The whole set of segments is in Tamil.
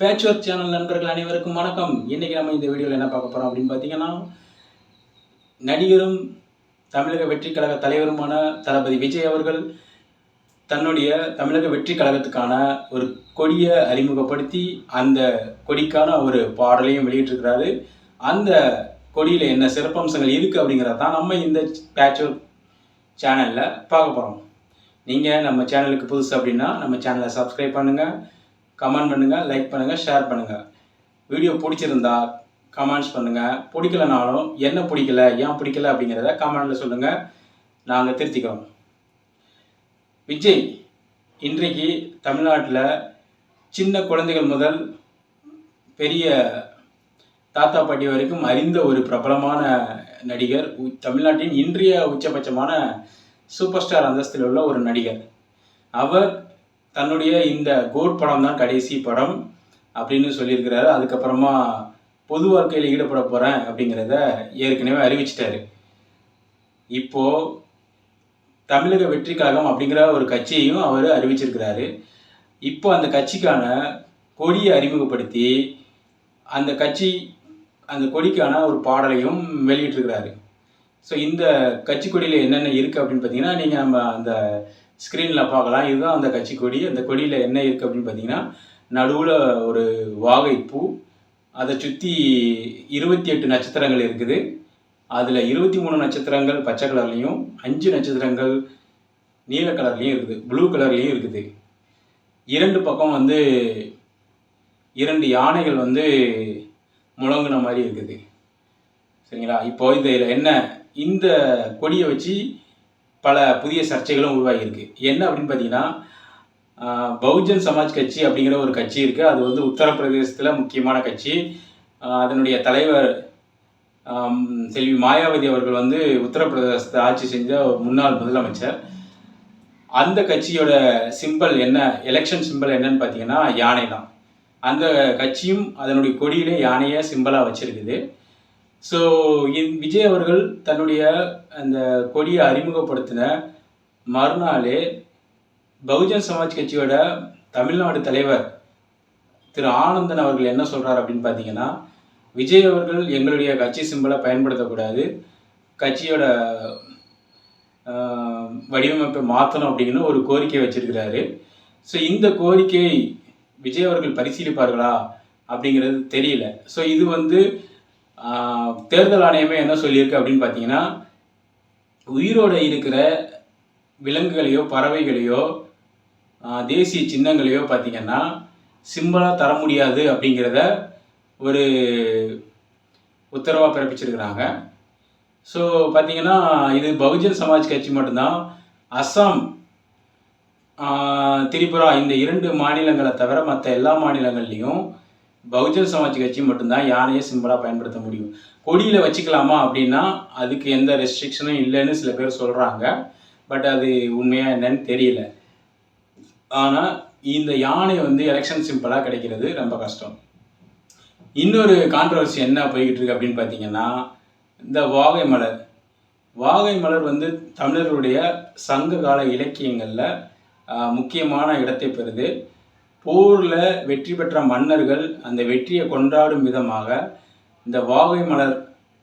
பேட்ச் ஒர்க் சேனல் நண்பர்கள் அனைவருக்கும் வணக்கம். இன்றைக்கி நம்ம இந்த வீடியோவில் என்ன பார்க்க போகிறோம் அப்படின்னு பார்த்தீங்கன்னா நடிகரும் தமிழக வெற்றி கழக தலைவருமான தளபதி விஜய் அவர்கள் தன்னுடைய தமிழக வெற்றி கழகத்துக்கான ஒரு கொடியை அறிமுகப்படுத்தி அந்த கொடிக்கான ஒரு பாடலையும் வெளியிட்டிருக்கிறாரு. அந்த கொடியில் என்ன சிறப்பம்சங்கள் இருக்குது அப்படிங்கிறத தான் நம்ம இந்த பேட்ச் ஒர்க் சேனலில் பார்க்க போகிறோம் நீங்கள் நம்ம சேனலுக்கு புதுசு அப்படின்னா நம்ம சேனலை சப்ஸ்கிரைப் பண்ணுங்கள் கமெண்ட் பண்ணுங்கள் லைக் பண்ணுங்கள் ஷேர் பண்ணுங்கள் வீடியோ பிடிச்சிருந்தா கமெண்ட்ஸ் பண்ணுங்கள் பிடிக்கலனாலும் என்ன பிடிக்கல ஏன் பிடிக்கல அப்படிங்கிறத கமெண்டில் சொல்லுங்கள் நாங்கள் திருத்திக்கிறோம். விஜய் இன்றைக்கு தமிழ்நாட்டில் சின்ன குழந்தைகள் முதல் பெரிய தாத்தா பாட்டி வரைக்கும் அறிந்த ஒரு பிரபலமான நடிகர். தமிழ்நாட்டின் இன்றைய உச்சபட்சமான சூப்பர் ஸ்டார் அந்தஸ்தில் உள்ள ஒரு நடிகர். அவர் தன்னுடைய இந்த கோட் படம் தான் கடைசி படம் அப்படின்னு சொல்லியிருக்கிறாரு. அதுக்கப்புறமா பொது வாழ்க்கையில் ஈடுபட போகிறேன் அப்படிங்கிறத ஏற்கனவே அறிவிச்சிட்டாரு. இப்போது தமிழக வெற்றி கழகம் அப்படிங்கிற ஒரு கட்சியையும் அவர் அறிவிச்சிருக்கிறாரு. இப்போ அந்த கட்சிக்கான கொடியை அறிமுகப்படுத்தி அந்த கட்சி அந்த கொடிக்கான ஒரு பாடலையும் வெளியிட்டிருக்கிறாரு. ஸோ இந்த கட்சி கொடியில் என்னென்ன இருக்குது அப்படின்னு பார்த்தீங்கன்னா நீங்கள் நம்ம அந்த ஸ்க்ரீனில் பார்க்கலாம். இதுதான் அந்த கட்சி கொடி. அந்த கொடியில் என்ன இருக்குது அப்படின்னு பார்த்தீங்கன்னா நடுவில் ஒரு வாகைப்பூ அதை சுற்றி இருபத்தி எட்டு நட்சத்திரங்கள் இருக்குது. அதில் இருபத்தி மூணு நட்சத்திரங்கள் பச்சை கலர்லேயும் அஞ்சு நட்சத்திரங்கள் நீல கலர்லேயும் இருக்குது. ப்ளூ கலர்லேயும் இருக்குது. இரண்டு பக்கம் வந்து இரண்டு யானைகள் வந்து முழங்குன மாதிரி இருக்குது. சரிங்களா? இப்போ இதில் என்ன? இந்த கொடியை வச்சு பல புதிய சர்ச்சைகளும் உருவாகியிருக்கு. என்ன அப்படின்னு பார்த்தீங்கன்னா பகுஜன் சமாஜ் கட்சி அப்படிங்கிற ஒரு கட்சி இருக்குது அது வந்து உத்தரப்பிரதேசத்தில் முக்கியமான கட்சி. அதனுடைய தலைவர் செல்வி மாயாவதி அவர்கள் வந்து உத்தரப்பிரதேசத்தை ஆட்சி செஞ்ச முன்னாள் முதலமைச்சர். அந்த கட்சியோட சிம்பல் என்ன எலெக்ஷன் சிம்பல் என்னன்னு பார்த்தீங்கன்னா யானை தான் அந்த கட்சியும் அதனுடைய கொடியிலே யானையை சிம்பலாக வச்சுருக்குது. ஸோ விஜய் அவர்கள் தன்னுடைய அந்த கொடியை அறிமுகப்படுத்தின மறுநாளே பகுஜன் சமாஜ் கட்சியோட தமிழ்நாடு தலைவர் திரு ஆனந்தன் அவர்கள் என்ன சொல்கிறார் அப்படின்னு பார்த்தீங்கன்னா விஜய் அவர்கள் எங்களுடைய கட்சி சிம்பிளை பயன்படுத்தக்கூடாது கட்சியோட வடிவமைப்பை மாற்றணும் அப்படின்னு ஒரு கோரிக்கை வச்சிருக்கிறாரு. ஸோ இந்த கோரிக்கை விஜய் அவர்கள் பரிசீலிப்பார்களா அப்படிங்கிறது தெரியல. ஸோ இது வந்து தேர்தல் ஆணையமே என்ன சொல்லியிருக்கு அப்படின்னு பார்த்தீங்கன்னா உயிரோட இருக்கிற விலங்குகளையோ பறவைகளையோ தேசிய சின்னங்களையோ பார்த்தீங்கன்னா சிம்பிளாக தர முடியாது அப்படிங்கிறத ஒரு உத்தரவாக பிறப்பிச்சிருக்கிறாங்க. ஸோ பார்த்தீங்கன்னா இது பகுஜன் சமாஜ் கட்சி மட்டும்தான். அஸ்ஸாம் திரிபுரா இந்த இரண்டு மாநிலங்களை தவிர மற்ற எல்லா மாநிலங்கள்லையும் பகுஜன் சமாஜ் கட்சி மட்டும்தான் யானையை சிம்பிளாக பயன்படுத்த முடியும். கொடியில் வச்சுக்கலாமா அப்படின்னா அதுக்கு எந்த ரெஸ்ட்ரிக்ஷனும் இல்லைன்னு சில பேர் சொல்கிறாங்க பட் அது உண்மையாக என்னன்னு தெரியல. ஆனால் இந்த யானை வந்து எலெக்ஷன் சிம்பிளாக கிடைக்கிறது ரொம்ப கஷ்டம். இன்னொரு கான்ட்ரவர்சி என்ன போய்கிட்டு இருக்கு அப்படின்னு பார்த்தீங்கன்னா இந்த வாகை மலர். வாகை மலர் வந்து தமிழர்களுடைய சங்க கால இலக்கியங்களில் முக்கியமான இடத்தை பெறுது. போரில் வெற்றி பெற்ற மன்னர்கள் அந்த வெற்றியை கொண்டாடும் விதமாக இந்த வாகை மலர்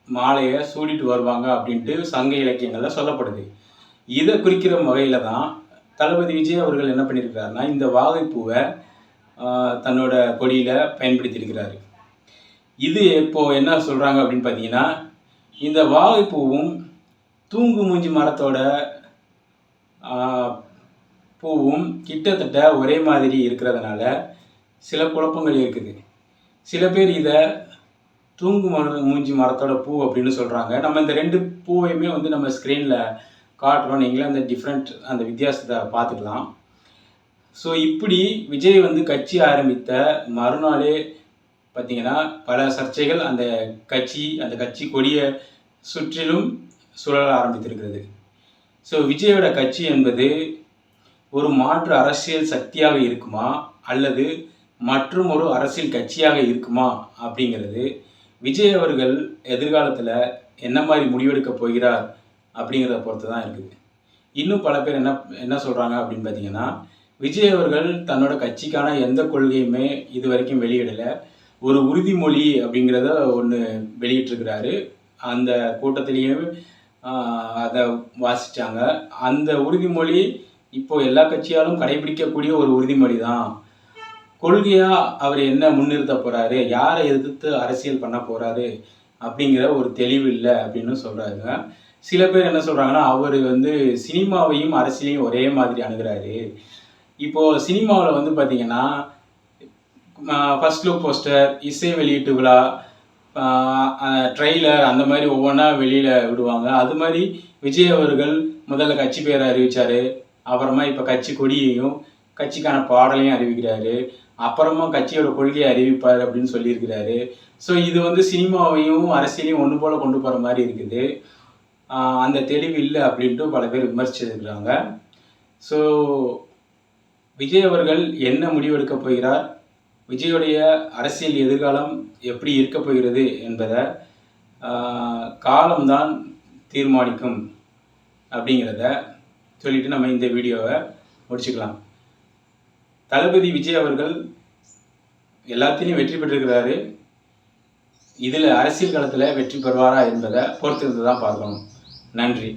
மாலையை சூடிட்டு வருவாங்க அப்படின்ட்டு சங்க இலக்கியங்களில் சொல்லப்படுது. இதை குறிக்கிற வகையில் தான் தளபதி விஜய் அவர்கள் என்ன பண்ணியிருக்காருன்னா இந்த வாகைப்பூவை தன்னோட கொடியில் பயன்படுத்தியிருக்கிறாரு. இது இப்போது என்ன சொல்கிறாங்க அப்படின்னு பார்த்தீங்கன்னா இந்த வாகைப்பூவும் தூங்கு மூஞ்சி மரத்தோட பூவும் கிட்டத்தட்ட ஒரே மாதிரி இருக்கிறதுனால சில குழப்பங்கள் இருக்குது. சில பேர் இதை தூங்கு மரம் மூஞ்சி மரத்தோட பூ அப்படின்னு சொல்கிறாங்க நம்ம இந்த ரெண்டு பூவையுமே வந்து நம்ம ஸ்க்ரீனில் காட்டுறோம். நீங்களே அந்த டிஃப்ரெண்ட் அந்த வித்தியாசத்தை பார்த்துக்கலாம். ஸோ இப்படி விஜய் வந்து கட்சி ஆரம்பித்த மறுநாளே பார்த்தீங்கன்னா பல சர்ச்சைகள் அந்த கட்சி அந்த கட்சி கொடியை சுற்றிலும் சுழல ஆரம்பித்திருக்கிறது. ஸோ விஜயோட கட்சி என்பது ஒரு மாற்று அரசியல் சக்தியாக இருக்குமா? அல்லது மற்றும் ஒரு அரசியல் கட்சியாக இருக்குமா? அப்படிங்கிறது விஜய் அவர்கள் எதிர்காலத்தில் என்ன மாதிரி முடிவெடுக்க போகிறார் அப்படிங்கிறத பொறுத்து தான் இருக்குது. இன்னும் பல பேர் என்ன என்ன சொல்கிறாங்க அப்படின்னு பார்த்தீங்கன்னா விஜய் அவர்கள் தன்னோட கட்சிக்கான எந்த கொள்கையுமே இது வரைக்கும் வெளியிடலை. ஒரு உறுதிமொழி அப்படிங்கிறத ஒன்று வெளியிட்டிருக்கிறாரு. அந்த கூட்டத்திலேயே அதை வாசித்தாங்க அந்த உறுதிமொழி இப்போ எல்லா கட்சியாலும் கடைபிடிக்கக்கூடிய ஒரு உறுதிமொழி தான் கொள்கையாக அவர் என்ன முன்னிறுத்த போகிறாரு யாரை எதிர்த்து அரசியல் பண்ண போகிறாரு அப்படிங்கிற ஒரு தெளிவு இல்லை அப்படின்னு சொல்கிறாங்க சில பேர் என்ன சொல்கிறாங்கன்னா அவர் வந்து சினிமாவையும் அரசியலையும் ஒரே மாதிரி அணுகிறாரு. இப்போது சினிமாவில் வந்து பார்த்தீங்கன்னா ஃபர்ஸ்ட் லுக் போஸ்டர் இசை வெளியீட்டு விழா ட்ரெய்லர் அந்த மாதிரி ஒவ்வொன்றா வெளியில் விடுவாங்க. அது மாதிரி விஜய் அவர்கள் முதல்ல கட்சி பேரை அறிவிச்சார். அப்புறமா இப்போ கட்சி கொடியையும் கட்சிக்கான பாடலையும் அறிவிக்கிறாரு. அப்புறமா கட்சியோட கொள்கையை அறிவிப்பார் அப்படின்னு சொல்லியிருக்கிறாரு. ஸோ இது வந்து சினிமாவையும் அரசியலையும் ஒன்று போல் கொண்டு போகிற மாதிரி இருக்குது. அந்த தெளிவு இல்லை அப்படின்ட்டு பல பேர் விமர்சிச்சிருக்கிறாங்க. ஸோ விஜய் அவர்கள் என்ன முடிவெடுக்க போகிறார்? விஜயுடைய அரசியல் எதிர்காலம் எப்படி இருக்க போகிறது என்பதை காலம்தான் தீர்மானிக்கும் அப்படிங்கிறத சொல்லிட்டு நம்ம இந்த வீடியோவை முடிச்சுக்கலாம். தளபதி விஜய் அவர்கள் எல்லாத்திலையும் வெற்றி பெற்றிருக்கிறாரு. இதில் அரசியல் களத்தில் வெற்றி பெறுவாரா என்பதை பொறுத்திருந்து தான் பார்க்கணும். நன்றி.